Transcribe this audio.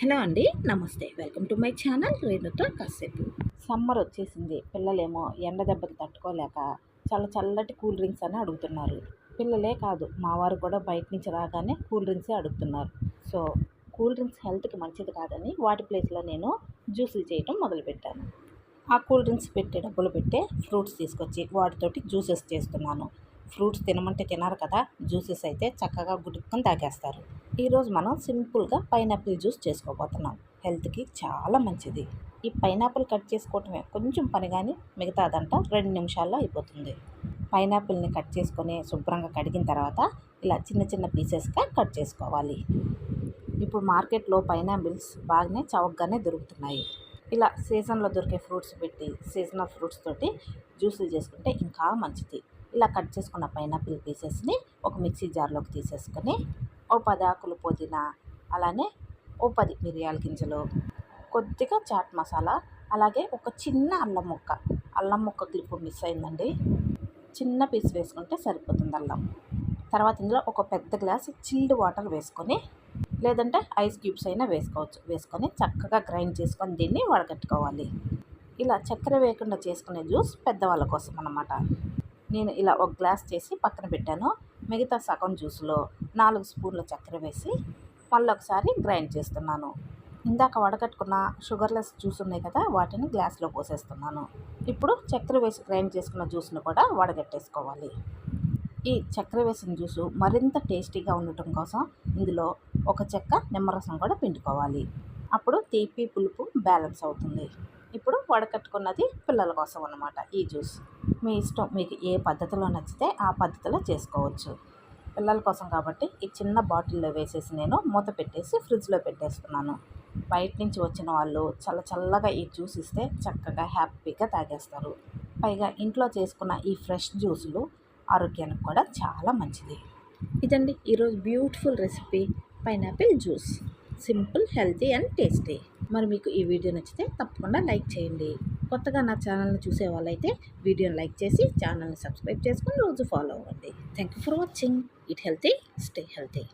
Hello అండి నమస్తే. Welcome to my channel రేణుతో కాసేపు. సమ్మర్ వచ్చేసింది. పిల్లలేమో ఎండ దెబ్బకి తట్టుకోలేక చాలా చల్లటి కూల్ డ్రింక్స్ అని అడుగుతున్నారు. పిల్లలే కాదు మా వారు కూడా బయట నుంచి రాగానే కూల్ డ్రింక్సే అడుగుతున్నారు. సో కూల్ డ్రింక్స్ హెల్త్కి మంచిది కాదని వాటి ప్లేస్లో నేను జ్యూసులు చేయటం మొదలుపెట్టాను. ఆ కూల్ డ్రింక్స్ పెట్టే డబ్బులు పెట్టే ఫ్రూట్స్ తీసుకొచ్చి వాటితోటి జ్యూసెస్ చేస్తున్నాను. ఫ్రూట్స్ తినమంటే తినరు కదా జ్యూసెస్ అయితే చక్కగా గుడుక్కొని తాగేస్తారు. ఈరోజు మనం సింపుల్గా పైనాపిల్ జ్యూస్ చేసుకోబోతున్నాం. హెల్త్కి చాలా మంచిది. ఈ పైనాపిల్ కట్ చేసుకోవటమే కొంచెం పని కానీ మిగతాదంట రెండు నిమిషాల్లో అయిపోతుంది. పైనాపిల్ని కట్ చేసుకొని శుభ్రంగా కడిగిన తర్వాత ఇలా చిన్న చిన్న పీసెస్గా కట్ చేసుకోవాలి. ఇప్పుడు మార్కెట్లో పైనాపిల్స్ బాగానే చౌకగానే దొరుకుతున్నాయి. ఇలా సీజన్లో దొరికే ఫ్రూట్స్ పెట్టి సీజనల్ ఫ్రూట్స్ తోటి జ్యూసులు చేసుకుంటే ఇంకా మంచిది. ఇలా కట్ చేసుకున్న పైనాపిల్ పీసెస్ని ఒక మిక్సీ జార్లోకి తీసేసుకొని ఓ పది ఆకులు పుదీనా అలానే ఓ పది మిరియాల గింజలు కొద్దిగా చాట్ మసాలా అలాగే ఒక చిన్న అల్లం ముక్క. అల్లం ముక్క ఇప్పుడు మిస్ అయిందండి. చిన్న పీస్ వేసుకుంటే సరిపోతుంది అల్లం. తర్వాత ఇందులో ఒక పెద్ద గ్లాస్ చిల్డ్ వాటర్ వేసుకొని లేదంటే ఐస్ క్యూబ్స్ అయినా వేసుకోవచ్చు. వేసుకొని చక్కగా గ్రైండ్ చేసుకొని దీన్ని వడగట్టుకోవాలి. ఇలా చక్కెర వేయకుండా చేసుకునే జ్యూస్ పెద్దవాళ్ళ కోసం అన్నమాట. నేను ఇలా ఒక గ్లాస్ చేసి పక్కన పెట్టాను. మిగతా సగం జ్యూస్లో నాలుగు స్పూన్ల చక్కెర వేసి మళ్ళీ ఒకసారి గ్రైండ్ చేస్తున్నాను. ఇందాక వడకట్టుకున్న షుగర్లెస్ జ్యూస్ ఉన్నాయి కదా వాటిని గ్లాస్లో పోసేస్తున్నాను. ఇప్పుడు చక్కెర వేసి గ్రైండ్ చేసుకున్న జ్యూస్ను కూడా వడగట్టేసుకోవాలి. ఈ చక్కెర వేసిన జ్యూసు మరింత టేస్టీగా ఉండటం కోసం ఇందులో ఒక చెక్క నిమ్మరసం కూడా పిండుకోవాలి. అప్పుడు తీపి పులుపు బ్యాలెన్స్ అవుతుంది. ఇప్పుడు వడకట్టుకున్నది పిల్లల కోసం అన్నమాట ఈ జ్యూస్. మీ ఇష్టం మీకు ఏ పద్ధతిలో నచ్చితే ఆ పద్ధతిలో చేసుకోవచ్చు. పిల్లల కోసం కాబట్టి ఈ చిన్న బాటిల్లో వేసేసి నేను మూత పెట్టేసి ఫ్రిడ్జ్లో పెట్టేస్తున్నాను. బయట నుంచి వచ్చిన వాళ్ళు చల్ల చల్లగా ఈ జ్యూస్ ఇస్తే చక్కగా హ్యాపీగా తాగేస్తారు. పైగా ఇంట్లో చేసుకున్న ఈ ఫ్రెష్ జ్యూసులు ఆరోగ్యానికి కూడా చాలా మంచిది. ఇదండి ఈరోజు beautiful recipe pineapple juice. Simple healthy and tasty. మరి మీకు ఈ వీడియో నచ్చితే తప్పకుండా లైక్ చేయండి. కొత్తగా నా ఛానల్ని చూసే వాళ్ళైతే వీడియోని లైక్ చేసి ఛానల్ని సబ్స్క్రైబ్ చేసుకొని రోజు ఫాలో అవ్వండి. Thank you for watching eat healthy stay healthy